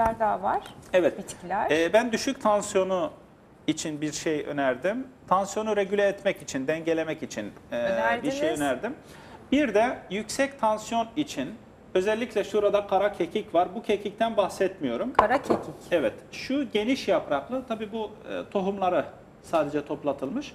şeyler daha var. Evet. Bitkiler. Ee, ben düşük tansiyonu için bir şey önerdim. Tansiyonu regüle etmek için, dengelemek için e, bir şey önerdim. Bir de yüksek tansiyon için özellikle şurada kara kekik var. Bu kekikten bahsetmiyorum. Kara kekik. Evet, şu geniş yapraklı, tabii bu e, tohumları sadece toplatılmış.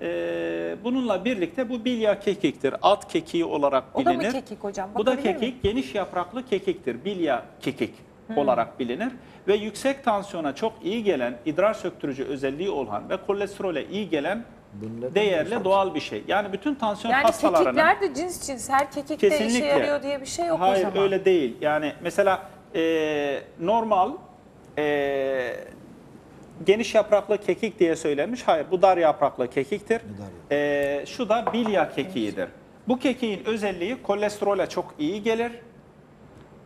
E, bununla birlikte bu bilya kekiktir. At kekiği olarak O da bilinir. mı kekik hocam? Bu da Bakabilir kekik, geniş yapraklı kekiktir. Bilya kekik olarak bilinir. Ve yüksek tansiyona çok iyi gelen, idrar söktürücü özelliği olan ve kolesterole iyi gelen Bunlar değerli doğal bir şey. Yani bütün tansiyon Yani hastalarının... kekikler de cins cins. Her kekik de işe yarıyor diye bir şey yok Hayır o zaman. öyle değil. Yani mesela e, normal e, geniş yapraklı kekik diye söylenmiş. Hayır bu dar yapraklı kekiktir. E, şu da bilya kekiğidir. Bu kekiğin özelliği kolesterole çok iyi gelir.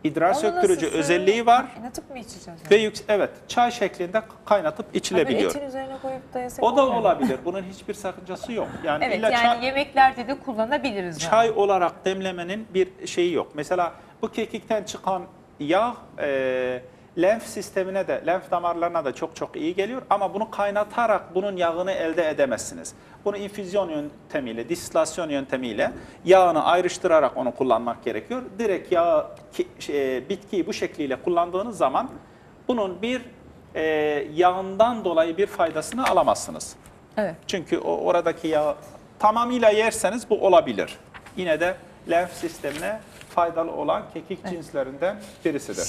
İdrar Onu söktürücü nasıl özelliği var. Kaynatıp mı içeceğiz? Ve yük- evet çay şeklinde kaynatıp Tabii içilebiliyor. etin üzerine koyup da yesek O da mu? olabilir. Bunun hiçbir sakıncası yok. Yani Evet illa yani çay- yemeklerde de kullanabiliriz. yani. Çay olarak demlemenin bir şeyi yok. Mesela bu kekikten çıkan yağ e, lenf sistemine de, lenf damarlarına da çok çok iyi geliyor. Ama bunu kaynatarak bunun yağını elde edemezsiniz. Bunu infüzyon yöntemiyle, distilasyon yöntemiyle yağını ayrıştırarak onu kullanmak gerekiyor. Direkt yağ, ki- şey, bitkiyi bu şekliyle kullandığınız zaman bunun bir e, yağından dolayı bir faydasını alamazsınız. Evet. Çünkü o oradaki yağ tamamıyla yerseniz bu olabilir. Yine de lenf sistemine faydalı olan kekik cinslerinden birisidir.